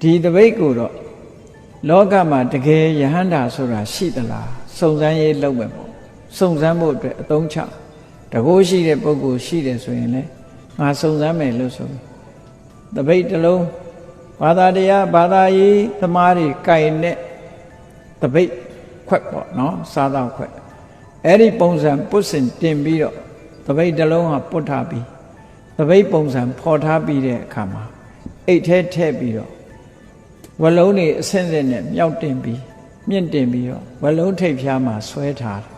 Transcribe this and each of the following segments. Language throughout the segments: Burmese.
ဒီတပိတ်ကိုတော့လောကမှာတကယ်ယဟန္တာဆိုတာရှိသလားစုံစမ်းရေးလုပ်မယ်ပေါ့စုံစမ်းဖို့အတွက်အသုံးချတကိုးရှိတဲ့ပုဂ္ဂိုလ်ရှိတယ်ဆိုရင်လေငါစုံစမ်းမယ်လို့ဆိုပြီးတပိတ်တစ်လုံးဘာသာတရားဘာသာရေးသမားတွေကြိုင်တဲ့တပိတ်ခွက်ပေါ့နော်စားတော့ခွက်အဲ့ဒီပုံစံပုတ်စင်တင်ပြီးတော့တပိတ်တစ်လုံးဟာပုတ်ထားပြီးတပိတ်ပုံစံဖော်ထားပြီးတဲ့အခါမှာအိတ်ထဲထည့်ပြီးတော့ ဝလုံးတွေအဆင့်ဆင့်နဲ့မြောက်တင်ပြီးမြင့်တင်ပြီးတော့ဝလုံးထိပ်ဖျားမှာဆွဲထားတယ်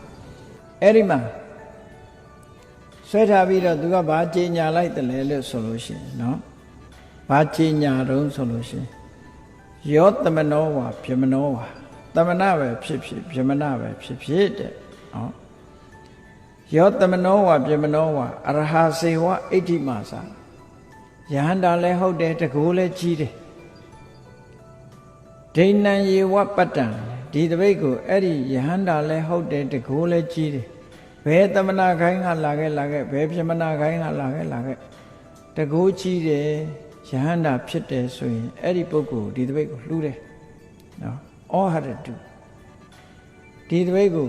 အဲ့ဒီမှာဆွဲထားပြီးတော့သူကဘာကြေညာလိုက်တယ်လဲလို့ဆိုလို့ရှိရင်နော်ဘာကြေညာတုံးဆိုလို့ရှိရင်ယောတမနောဝါဗြမနောဝါတမနာပဲဖြစ်ဖြစ်ဗြမနာပဲဖြစ်ဖြစ်တဲ့နော်ယောတမနောဝါဗြမနောဝါအရဟစေဝအဋ္ဌိမာစာယဟန္တာလည်းဟုတ်တယ်တကူလည်းကြီးတယ် ဒိဏံယေဝပတ္တံဒီတပိတ်ကိုအဲ့ဒီယဟန္တာလည်းဟုတ်တယ်တကူလည်းကြီးတယ်ဘယ်တမနာခိုင်းကလာခဲ့လာခဲ့ဘယ်ပြမနာခိုင်းကလာခဲ့လာခဲ့တကူကြီးတယ်ယဟန္တာဖြစ်တယ်ဆိုရင်အဲ့ဒီပုဂ္ဂိုလ်ဒီတပိတ်ကိုလှူတယ်နော်ဩဟရတုဒီတပိတ်ကို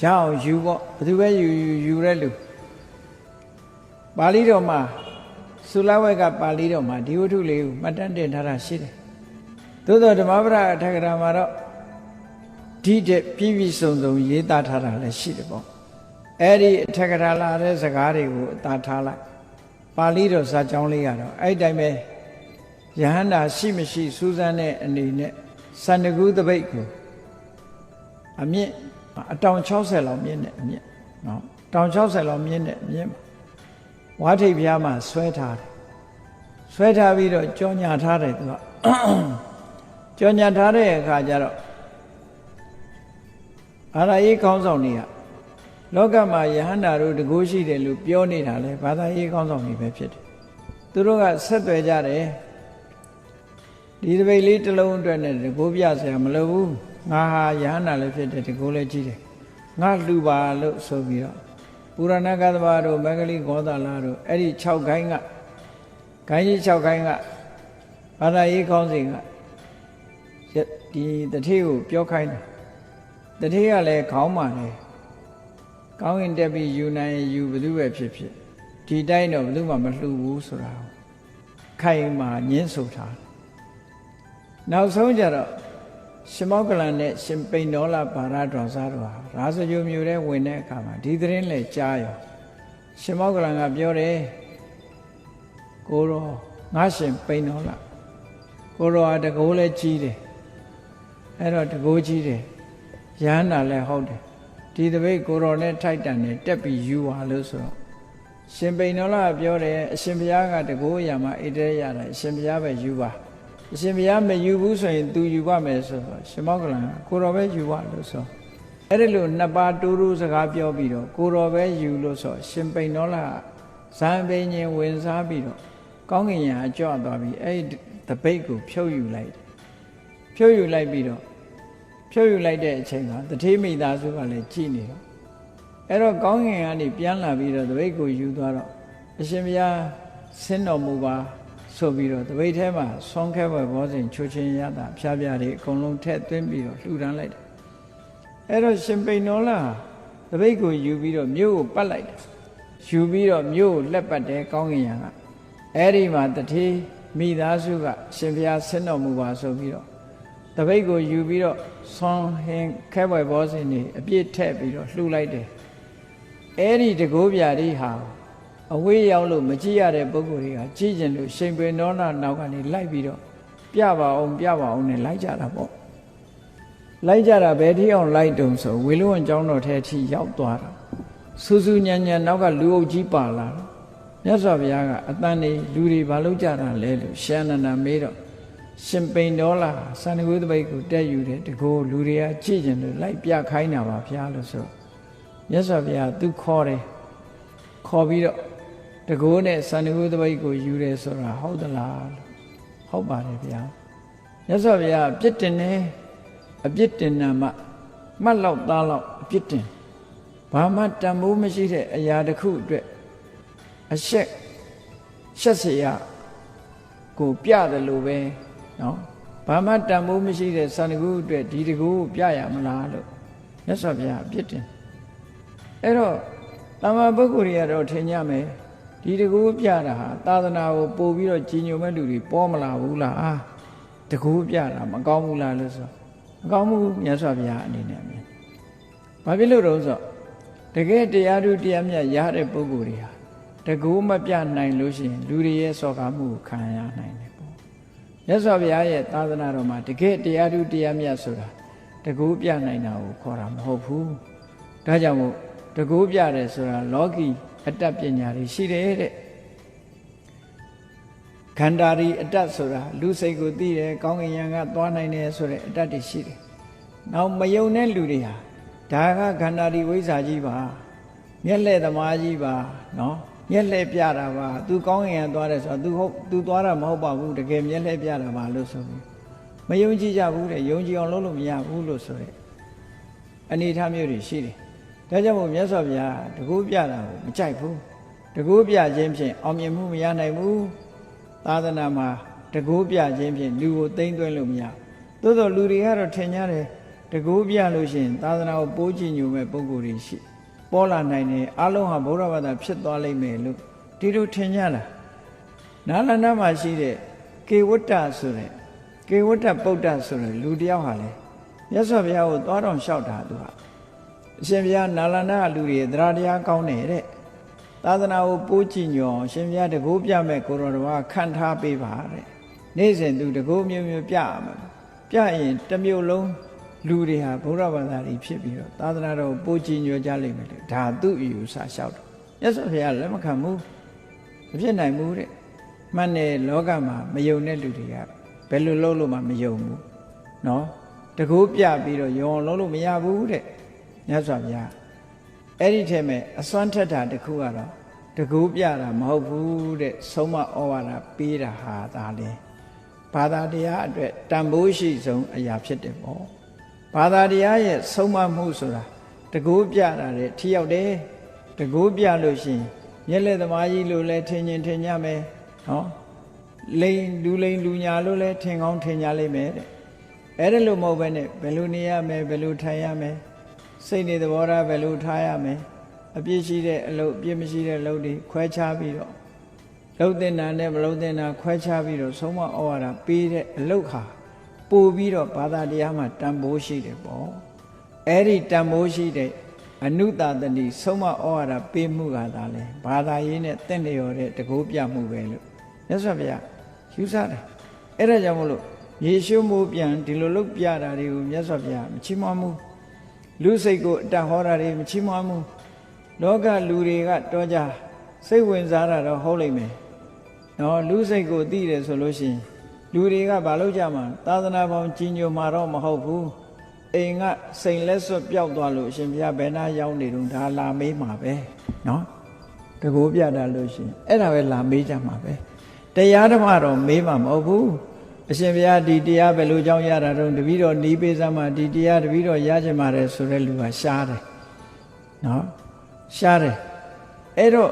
ရအောင်ယူပေါ့ဘယ်သူပဲယူယူယူတဲ့လူပါဠိတော်မှာသုလဝက်ကပါဠိတော်မှာဒီဝတ္ထုလေးကိုမှတ်တမ်းတင်ထားတာရှိတယ် သို့သောဓမ္မပဒအထက်ကရာမှာတော့ဒီတဲ့ပြည့်ပြည့်စုံစုံရေးသားထားတာလည်းရှိတယ်ပေါ့အဲ့ဒီအထက်ကရာလာတဲ့စကားတွေကိုအသာထားလိုက်ပါဠိတော်စာကြောင်းလေးကတော့အဲ့ဒီတိုင်းပဲယဟန္တာရှိမရှိစူးစမ်းတဲ့အနေနဲ့စန္ဒကုသပိတ်ကိုအမြင့်အတောင်60လောက်မြင့်တဲ့အမြင့်နော်တောင်60လောက်မြင့်တဲ့အမြင့်ဝါထိပ်ပြားမှာဆွဲထားတယ်ဆွဲထားပြီးတော့ကြောညာထားတယ်သူက ကြောညာထားတဲ့အခါကျတော့အာရရေးကောင်းဆောင်တွေကလောကမှာယဟန္တာတို့တကိုးရှိတယ်လို့ပြောနေတာလေဘာသာရေးကောင်းဆောင်တွေပဲဖြစ်တယ်သူတို့ကဆက်သွယ်ကြတယ်ဒီတပိတ်လေးတစ်လုံးအတွက်နဲ့တကိုးပြဆရာမလိုဘူးငါဟာယဟန္တာလည်းဖြစ်တယ်တကိုးလည်းကြီးတယ်ငါလှူပါလို့ဆိုပြီးတော့ပုရဏကသဘာတို့မဂ္ဂလိဂောသလာတို့အဲ့ဒီ6ခိုင်းကခိုင်းကြီး6ခိုင်းကဘာသာရေးကောင်းစဉ်က ဒီတတိကိုပြောခိုင်းတယ်တတိကလည်းခေါင်းမှလည်းကောင်းရင်တက်ပြီးယူနိုင်ယူဘယ်သူပဲဖြစ်ဖြစ်ဒီတိုင်းတော့ဘယ်သူမှမလှူဘူးဆိုတာခိုင်မှညင်းဆိုထားနောက်ဆုံးကြတော့ရှင်မောကလန်နဲ့ရှင်ပိန်တော်လာဘာရတော်စားတော်ဟာရာဇဂိုမျိုးတဲ့ဝင်တဲ့အခါမှာဒီသတင်းလဲကြားရောရှင်မောကလန်ကပြောတယ်ကိုရောငါရှင်ပိန်တော်လာကိုရောဟာတကိုးလဲကြီးတယ် အဲ့တော့တကိုးကြီးတယ်ရဟန္တာလည်းဟုတ်တယ်ဒီတပိတ်ကိုရောနဲ့ထိုက်တန်နဲ့တက်ပြီးယူပါလို့ဆိုတော့ရှင်ပိန်တော်လာပြောတယ်အရှင်ဘုရားကတကိုးရမှာအိတဲရတာအရှင်ဘုရားပဲယူပါအရှင်ဘုရားမယူဘူးဆိုရင် तू ယူပါမယ်ဆိုတော့ရှင်မောကလန်ကကိုတော်ပဲယူပါလို့ဆိုအဲ့ဒီလိုနှစ်ပါးတူတူစကားပြောပြီးတော့ကိုတော်ပဲယူလို့ဆိုရှင်ပိန်တော်လာဇံပိန်ရင်ဝင်စားပြီးတော့ကောင်းကင်ယံအကြော့သွားပြီးအဲ့ဒီတပိတ်ကိုဖြုတ်ယူလိုက် ဖြုတ်ယူလိုက်ပြီးတော့ဖြုတ်ယူလိုက်တဲ့အချိန်မှာတတိမိသားစုကလည်းကြည်နေတော့အဲ့တော့ကောင်းကင်ကနေပြန်လာပြီးတော့တပိတ်ကိုယူသွားတော့အရှင်ဘုရားဆင်းတော်မူပါဆိုပြီးတော့တပိတ်ထဲမှာဆွမ်းခဲဘွယ်ဘောစဉ်ချိုချင်းရတာဖျားပြားတွေအကုန်လုံးထည့်သွင်းပြီးတော့လှူဒန်းလိုက်တယ်အဲ့တော့ရှင်ပိန်တော်လာတပိတ်ကိုယူပြီးတော့မြို့ကိုပတ်လိုက်တယ်ယူပြီးတော့မြို့ကိုလက်ပတ်တယ်ကောင်းကင်ယံကအဲ့ဒီမှာတတိမိသားစုကရှင်ဘုရားဆင်းတော်မူပါဆိုပြီးတော့ တပိတ်ကိုယူပြီးတော့ဆွမ်းဟင်းခဲဘွယ်ဘောစဉ်တွေအပြည့်ထည့်ပြီးတော့လှူလိုက်တယ်အဲ့ဒီတကိုးပြာတွေဟာအဝေးရောက်လို့မကြည့်ရတဲ့ပုံကိုယ်တွေကကြည့်ကျင်လို့ရှင်ပင်တော်နာနောက်ကနေလိုက်ပြီးတော့ပြပါအောင်ပြပါအောင်နဲ့လိုက်ကြတာပေါ့လိုက်ကြတာဘယ်ထိအောင်လိုက်တုံဆိုဝေလူဝန်ကျောင်းတော်ထဲထိရောက်သွားတာစူးစူးညံညံနောက်ကလူအုပ်ကြီးပါလာတော့မြတ်စွာဘုရားကအတန်နေလူတွေဘာလို့ကြတာလဲလို့ရှန္ဒနာမေးတော့ ရှင်ပိန်တော်လာစန္ဒဂုတပိတ်ကိုတက်ယူတယ်တကောလူတွေကကြည့်ကျင်လို့လိုက်ပြခိုင်းတာပါဘုရားလို့ဆိုမြတ်စွာဘုရားသူခေါ်တယ်ခေါ်ပြီးတော့တကောနဲ့စန္ဒဂုတပိတ်ကိုယူတယ်ဆိုတာဟုတ်သလားဟုတ်ပါတယ်ဘုရားမြတ်စွာဘုရားအပြစ်တင်တယ်အပြစ်တင်တာမှမှတ်လောက်သားလောက်အပြစ်တင်ဘာမှတန်ဖိုးမရှိတဲ့အရာတစ်ခုအတွက်အရှက်ရှက်စရာကိုပြတယ်လို့ပဲ နော်ဘာမှတန်ဖိုးမရှိတဲ့စန္ဒကူအတွက်ဒီတကူပြရမလားလို့မြတ်စွာဘုရားအပြစ်တင်အဲ့တော့တမ္မာပုဂ္ဂိုလ်တွေကတော့ထင်ကြမယ်ဒီတကူပြတာဟာသာသနာကိုပို့ပြီးတော့ကြီးညိုမဲ့လူတွေပေါ်မလာဘူးလားအာတကူပြတာမကောင်းဘူးလားလို့ဆိုမကောင်းဘူးမြတ်စွာဘုရားအနေနဲ့အမြင်ဘာဖြစ်လို့တော့ဆိုတကယ်တရားသူတရားမြတ်ရတဲ့ပုဂ္ဂိုလ်တွေဟာတကူမပြနိုင်လို့ရှိရင်လူတွေရဲ့စော်ကားမှုကိုခံရနိုင်တယ်ပေါ့ မြတ်စွာဘုရားရဲ့သာသနာတော်မှာတကယ်တရားသူတရားမြတ်ဆိုတာတကူပြနိုင်တာကိုခေါ်တာမဟုတ်ဘူးဒါကြောင့်မို့တကူပြတယ်ဆိုတာလောကီအတ္တပညာတွေရှိတယ်တဲ့ခန္ဓာရီအတ္တဆိုတာလူစိတ်ကိုသိတယ်ကောင်းကင်ယံကသွားနိုင်တယ်ဆိုတဲ့အတ္တတွေရှိတယ်နောက်မယုံတဲ့လူတွေဟာဒါကခန္ဓာရီဝိဇ္ဇာကြီးပါမျက်လှည့်သမားကြီးပါနော် မျက်လှည့်ပြတာပါသူကောင်းရင်ကသွားတယ်ဆိုတော့ तू ဟုတ် तू သွားတာမဟုတ်ပါဘူးတကယ်မျက်လှည့်ပြတာပါလို့ဆိုပြီးမယုံကြည်ကြဘူးတဲ့ယုံကြည်အောင်လုပ်လို့မရဘူးလို့ဆိုတဲ့အနေထားမျိုးတွေရှိတယ်ဒါကြောင့်မို့မြတ်စွာဘုရားတကူပြတာကိုမကြိုက်ဘူးတကူပြခြင်းဖြင့်အောင်မြင်မှုမရနိုင်ဘူးသာသနာမှာတကူပြခြင်းဖြင့်လူကိုသိမ့်သွင်းလို့မရသို့သောလူတွေကတော့ထင်ကြတယ်တကူပြလို့ရှိရင်သာသနာကိုပိုးကြည်ညိုမဲ့ပုံကိုယ်တွေရှိတယ် ပေါ်လာနိုင်တယ်အလုံးဟာဗုဒ္ဓဘာသာဖြစ်သွားလိမ့်မယ်လို့ဒီလိုထင်ကြတာနာလန္ဒမှာရှိတဲ့ကေဝတ္တဆိုတဲ့ကေဝတ္တပုဒ္ဒဆိုတဲ့လူတယောက်ဟာလေမြတ်စွာဘုရားကိုသွားတော်လျှောက်တာသူဟာအရှင်ဘုရားနာလန္ဒလူတွေသရတရားကောင်းတယ်တဲ့သာသနာကိုပိုးကြည့်ညောအရှင်ဘုရားတကိုးပြမဲ့ကိုရောတော်ကခံထားပေးပါတဲ့နေ့စဉ်သူတကိုးမျိုးမျိုးပြရမှာပြရင်တစ်မျိုးလုံး လူတွေဟာဗုဒ္ဓဘာသာတွေဖြစ်ပြီးတော့သာသနာတော်ကိုပိုးကြည့်ညောကြလိမ့်မယ်လေဒါသူ့အယူဆလျှောက်တော့မြတ်စွာဘုရားလက်မခံဘူးမဖြစ်နိုင်ဘူးတဲ့မှန်တယ်လောကမှာမယုံတဲ့လူတွေကဘယ်လိုလုပ်လို့မှမယုံဘူးเนาะတကိုးပြပြီးတော့ယုံအောင်လုပ်လို့မရဘူးတဲ့မြတ်စွာဘုရားအဲ့ဒီထဲမှာအစွမ်းထက်တာတစ်ခုကတော့တကူပြတာမဟုတ်ဘူးတဲ့ဆုံးမဩဝါဒပေးတာဟာဒါလေဘာသာတရားအတွက်တန်ဖိုးရှိဆုံးအရာဖြစ်တယ်ပေါ့ ဘာသာတရားရဲ့ဆုံးမမှုဆိုတာတကူပြတာတဲ့ထိရောက်တယ်တကူပြလို့ရှိရင်မျက်လက်သမားကြီးလို့လဲထင်ရင်ထင်ကြမယ်နော်လိန်လူလိန်လူညာလို့လဲထင်ကောင်းထင်ကြလိမ့်မယ်တဲ့အဲ့ဒါလို့မဟုတ်ဘဲနဲ့ဘယ်လိုနေရမယ်ဘယ်လိုထိုင်ရမယ်စိတ်နေသဘောထားဘယ်လိုထားရမယ်အပြစ်ရှိတဲ့အလုပ်အပြစ်မရှိတဲ့အလုပ်တွေခွဲခြားပြီးတော့လှုပ်တင်တာနဲ့မလှုပ်တင်တာခွဲခြားပြီးတော့ဆုံးမဩဝါဒပေးတဲ့အလုပ်ဟာ ပို့ပြီးတော့ဘာသာတရားမှာတန်ဖိုးရှိတယ်ပေါ့အဲ့ဒီတန်ဖိုးရှိတဲ့အနုတာတတိဆုံးမဩဝါဒပေးမှုကသာလဲဘာသာရေးနဲ့တင့်လျော်တဲ့တကူပြမှုပဲလို့မြတ်စွာဘုရားယူဆတယ်အဲ့ဒါကြောင့်မလို့ယေရှုမိုးပြန်ဒီလိုလုပ်ပြတာတွေကိုမြတ်စွာဘုရားမချီးမွမ်းဘူးလူစိတ်ကိုအတဟောတာတွေမချီးမွမ်းဘူးလောကလူတွေကတော့ကြစိတ်ဝင်စားတာတော့ဟုတ်လိမ့်မယ်နော်လူစိတ်ကိုသိတယ်ဆိုလို့ရှိရင် လူတွေကဘာလုပ်ကြမှာသာသနာပေါင်းကြီးညိုမှာတော့မဟုတ်ဘူးအိမ်ကစိန်လက်စွပ်ပျောက်သွားလို့အရှင်ဘုရားဘယ်နာရောက်နေတုန်းဒါလာမေးမှာပဲနော်တကိုးပြတာလို့ရှိရင်အဲ့ဒါပဲလာမေးကြမှာပဲတရားဓမ္မတော့မေးမှာမဟုတ်ဘူးအရှင်ဘုရားဒီတရားဘယ်လိုကြောင့်ရတာတုန်းတပည့်တော်နီးပေးစမ်းမှာဒီတရားတပည့်တော်ရချင်ပါတယ်ဆိုတဲ့လူကရှားတယ်နော်ရှားတယ်အဲ့တော့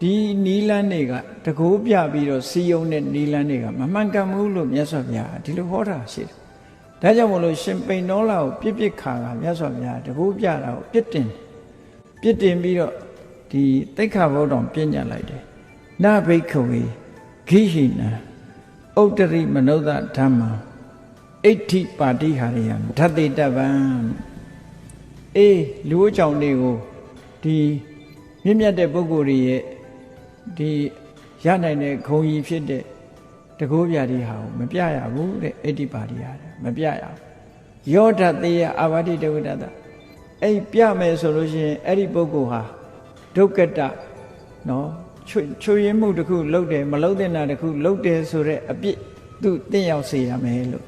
ဒီနီလန်းတွေကတကိုးပြပြီးတော့စီယုံတဲ့နီလန်းတွေကမမှန်ကန်ဘူးလို့မြတ်စွာဘုရားဒီလိုဟောတာရှိတယ်ဒါကြောင့်မလို့ရှင်ပိန်တော်လာကိုပြစ်ပြစ်ခါကမြတ်စွာဘုရားတကိုးပြတာကိုပြစ်တင်ပြစ်တင်ပြီးတော့ဒီတိခါဘုဒ္ဓံပြညတ်လိုက်တယ်နဘိက္ခဝေဂိဟိနံဥတ္တရိမနုဿဓမ္မအဋ္ဌိပါတိဟာရိယံဓတ္တိတဗံအေးလူအကြောင်းတွေကိုဒီမြင့်မြတ်တဲ့ပုဂ္ဂိုလ်တွေရဲ့ ဒီရနိုင်တဲ့ဂုံကြီးဖြစ်တဲ့တကိုးပြာဒီဟာကိုမပြရဘူးတဲ့အဋ္ဌိပါတိဟာမပြရဘူးယောဓသေးယအာဝတိတဝိတတအဲ့ပြမယ်ဆိုလို့ရှိရင်အဲ့ဒီပုဂ္ဂိုလ်ဟာဒုက္ကတနော်ချွချွရင်မှုတစ်ခုလုပ်တယ်မလုပ်တဲ့နာတစ်ခုလုပ်တယ်ဆိုတဲ့အပြစ်သူတင့်ရောက်စေရမယ်လို့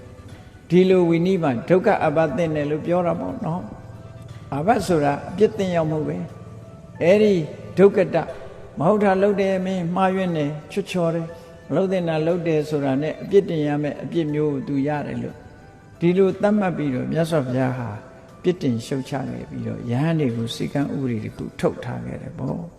ဒီလိုဝိနိဗ္ဗာန်ဒုက္ခအဘသင့်တယ်လို့ပြောတာပေါ့နော်အဘဆိုတာအပြစ်တင့်ရောက်မှုပဲအဲ့ဒီဒုက္ကတ မဟုတ်တာလုပ်တယ်မင်းမှားယွင်းတယ်ချွတ်ချော်တယ်မလုပ်တဲ့နာလုပ်တယ်ဆိုတာနဲ့အပြစ်တင်ရမယ်အပြစ်မျိုးကိုသူရတယ်လို့ဒီလိုသတ်မှတ်ပြီးတော့မြတ်စွာဘုရားဟာပြစ်တင်ရှုတ်ချခဲ့ပြီးတော့ယဟန်တွေကိုစိကံဥပဒေတခုထုတ်ထားခဲ့တယ်ပေါ့